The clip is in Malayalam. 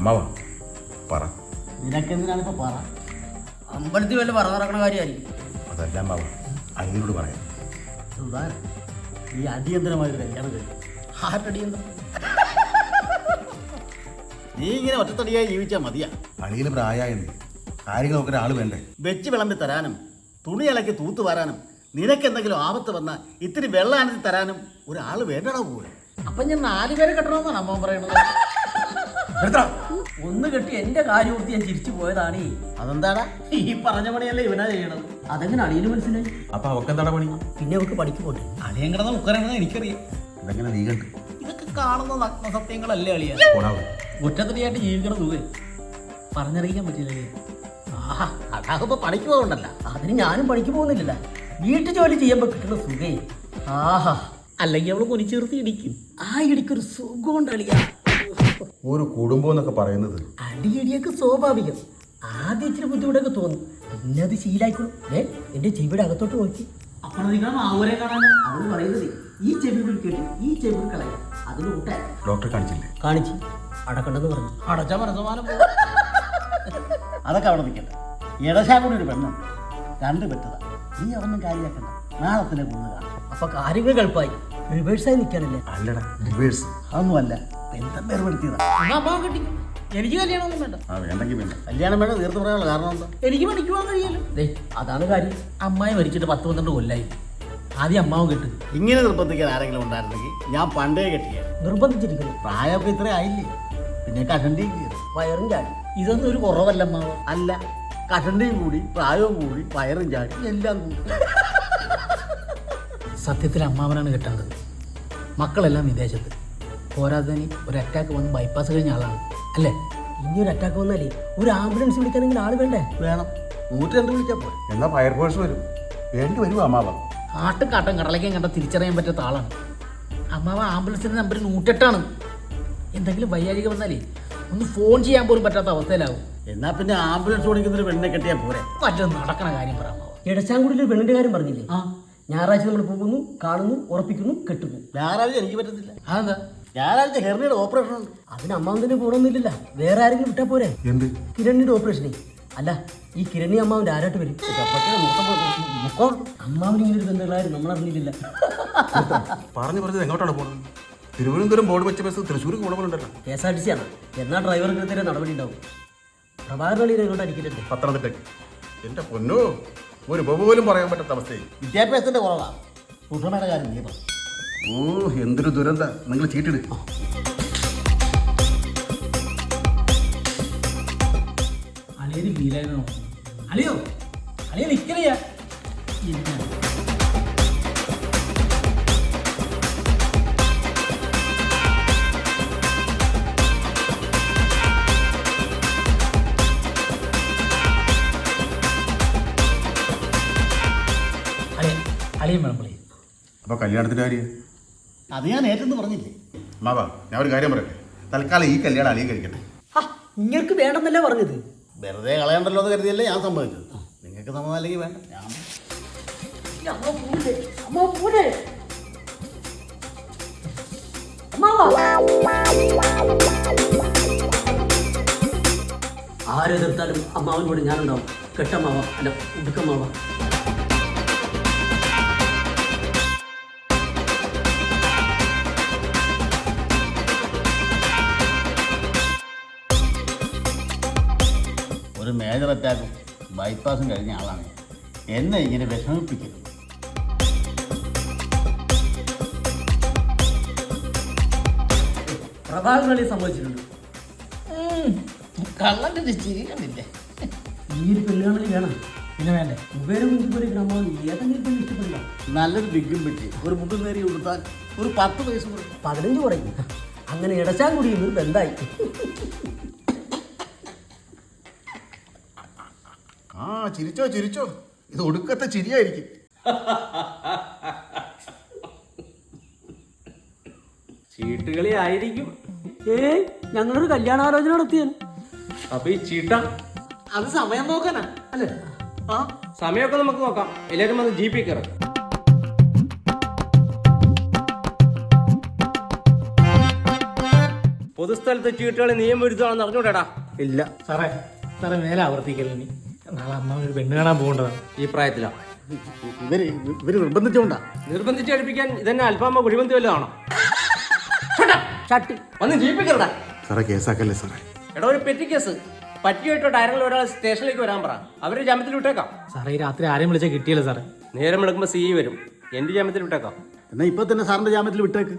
അമ്മാവാ പറ. നിനക്കെന്തിനാണ് പറ? അമ്പലത്തിൽ വല്ല പറ നടക്കണ കാര്യമായിരിക്കും. അതെല്ലാം അമ്മാവ അങ്ങനോട് പറയാം. സുധാരൻ ഈ അടിയന്തരമായ കല്യാണം കഴിയും നീ ഇങ്ങനെ ഒറ്റത്തടിയായി ജീവിച്ചാൽ മതിയാ. അണിയിൽ പ്രായമായെന്ന് കാര്യങ്ങൾ നോക്കാൻ ആൾ വേണ്ടേ? വെച്ച് വിളമ്പി തരാനും തുണി ഇളക്കി തൂത്ത് വരാനും നിനക്ക് എന്തെങ്കിലും ആപത്ത് വന്നാൽ ഇത്തിരി വെള്ളം അനത്തി തരാനും ഒരാൾ വേണ്ടടാ പോലും. അപ്പൊ ഞാൻ നാല് പേരെ കെട്ടണമെന്നാണ് അമ്മ പറയണത് ഒന്ന് കെട്ടി എന്റെ കാര്യം ഓർത്ത് ഞാൻ ചിരിച്ചു പോയതാണ്. അതെന്താടാ? ഈ പറഞ്ഞ പണിയല്ലേ ഇവനാ ചെയ്യണത്? അതെങ്ങനെ അളിയന് മനസ്സിലായി? അപ്പൊ അവക്ക് എന്താ പണി? പിന്നെ അവക്ക് പഠിക്ക് പോട്ടെ. അളിയൻ കിടന്ന മുക്കറങ്ങുന്ന എനിക്കറിയാം. ഇതെങ്ങനെ നീ കണ്ടു? ഇതൊക്കെ കാണുന്ന നഗ്ന സത്യങ്ങളല്ലേ അളിയ പോടാവ് ഒറ്റത്തടിയായിട്ട് ജീവിക്കണ സുഖേ. പറഞ്ഞറിയിക്കാൻ പറ്റില്ലേ ആഹാ അതാകുമ്പോ പണിക്ക് പോകണ്ടല്ല. അതിന് ഞാനും പണിക്ക് പോകുന്നില്ല വീട്ടു ജോലി ചെയ്യുമ്പോ കിട്ടുന്ന സുഖേ. ആഹാ അല്ലെങ്കിൽ അവൾ കുനിച്ചീർത്തി ഇടിക്കും. ആ ഇടിക്കൊരു ഉണ്ട് അളിയ ഒരു കുടുംബം എന്നൊക്കെ പറയുന്നത്. അടിയടിയൊക്കെ സ്വാഭാവികം. ആദ്യം ഇച്ചിരി ബുദ്ധിമുട്ടൊക്കെ തോന്നും. പിന്നെ അത് ശീലായിക്കോളും. ഏ എന്റെ ചെവിയുടെ അകത്തോട്ട് നോക്കി. അപ്പോൾ നിങ്ങൾ മാവൂരെ കാണാൻ? അവൾ പറയുന്നത് ഈ ചെവി വിളിക്കട്ടെ ഈ ചെവി കളയാം. അതിന് കൂട്ടാൻ ഡോക്ടറെ കാണിച്ചില്ലേ? കാണിച്ചു. അടക്കണ്ടെന്ന് പറഞ്ഞു. അടച്ച മനസ്സമാനം അതൊക്കെ അവിടെ നിൽക്കട്ടെ. ഇടശാകൂടി ഒരു പെണ്ണുണ്ട്. രണ്ട് പെട്ടതാ. നീ അതൊന്നും കാര്യമാക്കണ്ട. നാളത്തിലെ കൂടുതൽ കാണാം അപ്പൊ കാര്യങ്ങൾ എളുപ്പമായി റിവേഴ്സായി നിൽക്കാനല്ലേ? അല്ലടാ റിവേഴ്സ് അതൊന്നുമല്ല. ബന്ധം വേർപെടുത്തിയതാ. കിട്ടി? എനിക്ക് കല്യാണമൊന്നും വേണ്ട. ആ വേണ്ടെങ്കിൽ കല്യാണം വേണ്ട തീർത്ത് പറയാനുള്ള കാരണം എന്താ? എനിക്ക് പണിക്ക് പോകാൻ കഴിയാലോ ദേ അതാണ് കാര്യം. അമ്മായി മരിച്ചിട്ട് പത്ത് പന്ത്രണ്ട് കൊല്ലായി. ആദ്യം അമ്മാവും കെട്ടി. ഇങ്ങനെ നിർബന്ധിക്കാൻ ആരെങ്കിലും ഉണ്ടായിരുന്നെങ്കിൽ ഞാൻ പണ്ടേ കെട്ടിയ. നിർബന്ധിച്ചിരിക്കുന്നു. പ്രായമൊക്കെ ഇത്ര ആയില്ലേ? പിന്നെ കഷണ്ടിയും കീറി. വയറും ചാടി. ഇതൊന്നും ഒരു കുറവല്ല അമ്മാവ് അല്ല കഷണ്ടിയും കൂടി പ്രായവും കൂടി വയറും ചാടി എല്ലാം കൂടി. സത്യത്തിൽ അമ്മാവനാണ് കെട്ടേണ്ടത്. മക്കളെല്ലാം വിദേശത്ത്. പോരാതെ ഒരു അറ്റാക്ക് വന്ന് ബൈപ്പാസ് കഴിഞ്ഞ ആളാണ്. അല്ലേ? ഇനി ഒരു അറ്റാക്ക് വന്നാലേ ഒരു ആംബുലൻസ് വിളിക്കാനെങ്കിൽ ആൾ വേണ്ടേ? വേണം. നൂറ്റി രണ്ട് വിളിച്ചാൽ പോയി എന്നാ ഫയർഫോഴ്സ് വരും. വേണ്ടി വരും അമ്മാവ ആട്ടും കാട്ടും കടലേക്കും കണ്ട തിരിച്ചറിയാൻ പറ്റാത്ത ആളാണ്. അമ്മാവ ആംബുലൻസിന്റെ നമ്പർ നൂറ്റെട്ടാണ്. എന്തെങ്കിലും വയ്യാഴിക വന്നാലേ ഒന്ന് ഫോൺ ചെയ്യാൻ പോലും പറ്റാത്ത അവസ്ഥയിലാവും. എന്നാ പിന്നെ ആംബുലൻസ് ഓടിക്കുന്നൊരു പെണ്ണിനെ കെട്ടിയാൽ പോരെ? മറ്റൊന്ന് നടക്കണ കാര്യം പറ അമ്മാവ ഇടച്ചാങ്കുടിയിൽ ഒരു പെണ്ണിന്റെ കാര്യം പറഞ്ഞില്ലേ? ആ. ഞായറാഴ്ച നമ്മൾ പോകുന്നു കാണുന്നു ഉറപ്പിക്കുന്നു കെട്ടുന്നു. ഞായറാഴ്ച എനിക്ക് പറ്റത്തില്ല. അതെന്താ? ഞായറാഴ്ച ഹെർണിയുടെ ഓപ്പറേഷൻ ഉണ്ട്. അതിന് അമ്മാവൻ തന്നെ പോകണമെന്നില്ലല്ല വേറെ ആരെങ്കിലും വിട്ടാ പോരെ? എന്ത്? കിരണിയുടെ ഓപ്പറേഷനെ അല്ല ഈ കിരണി അമ്മാവിന്റെ ആരാട്ട് വരും? അമ്മാവിന് ഇങ്ങനെ ഒരു ബന്ധങ്ങളായിരുന്നു നമ്മൾ അറിഞ്ഞില്ല പറഞ്ഞു പറഞ്ഞത് എങ്ങോട്ടാണ് പോകുന്നത് തിരുവനന്തപുരം ബോർഡ് വെച്ച bus Thrissur പോകണമെന്നുണ്ടല്ലോ K S R T C ആണ്. എന്നാ ഡ്രൈവർക്കെതിരെ നടപടി ഉണ്ടാവും. പ്രഭാകരൻ അളിയെ ഇങ്ങോട്ട് അടിക്കരുത് പത്തനംതിട്ടയ്ക്ക് എന്റെ പൊന്നോ ഒരു ബൊബ പോലും പറയാൻ പറ്റാത്ത അവസ്ഥയായി. വിദ്യാഭ്യാസത്തിന്റെ കുറവാണ് സുഷമയുടെ കാര്യം നീ പറഞ്ഞു ഓ എന്തൊരു ദുരന്ത. നിങ്ങൾ ചീട്ടിട്. അളിയന് ഫീലായിരുന്നു. അളിയോ അളിയ നിക്കറിയാ അളിയൻ വേണം പുള്ളി അപ്പൊ കല്യാണത്തിന്റെ കാര്യം? അത് ഞാൻ ഏറ്റെന്ന് പറഞ്ഞില്ലേ? മാവാ ഞാൻ ഒരു കാര്യം പറയട്ടെ? തൽക്കാലം ഈ കല്യാണം അളിയും കഴിക്കട്ടെ നിങ്ങൾക്ക് വേണ്ടെന്നല്ലേ പറഞ്ഞത്? വെറുതെ കളയണ്ടല്ലോ എന്ന് കരുതിയല്ലേ ഞാൻ സമ്മതിച്ചത്. നിങ്ങൾക്ക് സമ്മതം അല്ലെങ്കിൽ വേണ്ട. ഞാൻ ആരെതിർത്താലും അമ്മാവനോട് ഞാനുണ്ടാവും. കെട്ടമാവാം അല്ല ഉടുക്കമ്മാവ. ഒരു മേജർ അറ്റാക്കും ബൈപ്പാസും കഴിഞ്ഞ ആളാണ്. എന്നെ ഇങ്ങനെ വിഷമിപ്പിക്കരുത്. പ്രഭാകരനെ സംഭവിച്ചിട്ടുണ്ട്. കള്ളന്റെ ചിരി കണ്ടില്ലേ? ഈ ഒരു പെണ്ണുകാണലി വേണം. പിന്നെ വേണ്ടേ? മൊബൈലും കുഞ്ചിപ്പൊരി ഗ്രാമം ഏതെങ്കിലും പെണ്ണ് ഇഷ്ടപ്പെടില്ല. നല്ലൊരു ബിഗും പെട്ടി ഒരു മുട്ടും നേരി കൊടുത്താൽ ഒരു പത്ത് പൈസ കൊടുക്കും പതിനഞ്ച് കുറയും. അങ്ങനെ ഇടച്ചാൻ കൂടിയും ഒരു ബന്ധായി. ചിരിച്ചോ ചിരിച്ചോ. ഇത് ഒടുക്കത്തെ ചിരിയായിരിക്കും. ചീട്ടുകളി ആയിരിക്കും. ഏയ് ഞങ്ങളൊരു കല്യാണാലോചന നടത്തിയാണ് അപ്പൊ ഈ ചീട്ട? അത് സമയം നോക്കാനാ. അല്ലേ? ആ. സമയമൊക്കെ നമുക്ക് നോക്കാം. എല്ലാവരും വന്ന് ജി പി കയറാം. പൊതുസ്ഥലത്ത് ചീട്ടുകളി നിയമവിരുദ്ധമാണെന്ന് അറിഞ്ഞൂടാ ഇല്ല. സാറേ സാറേ മേലെ ആവർത്തിക്കലിനി നാളെ അമ്മ ഒരു പെണ്ണ് കാണാൻ പോകേണ്ടതാണ്. ഈ പ്രായത്തിലാ. ഇവർ ഇവർ നിർബന്ധിച്ചോണ്ടാ. നിർബന്ധിച്ച് കഴിപ്പിക്കാൻ ഇതന്നെ അൽഫാമ കുഴിമന്തി വല്ലതാണോ ചട്ടി. വന്ന് ജീപ്പിൽ കയറടാ സാറേ കേസാക്കല്ലേ സാറേ? എടാ ഒരു പെറ്റി കേസ്. പറ്റിയായിട്ടോ ആരെങ്കിലും ഒരാൾ സ്റ്റേഷനിലേക്ക് വരാൻ പറ. അവർ ജാമ്യത്തിൽ വിട്ടേക്കാം. സാറേ ഈ രാത്രി ആരെയും വിളിച്ചാൽ കിട്ടിയല്ലോ സാറേ. നേരം എടുക്കുമ്പോൾ സി വരും. എന്റെ ജാമ്യത്തിൽ വിട്ടേക്കാം. എന്നാ ഇപ്പൊ തന്നെ സാറിന്റെ ജാമ്യത്തിൽ വിട്ടേക്ക്.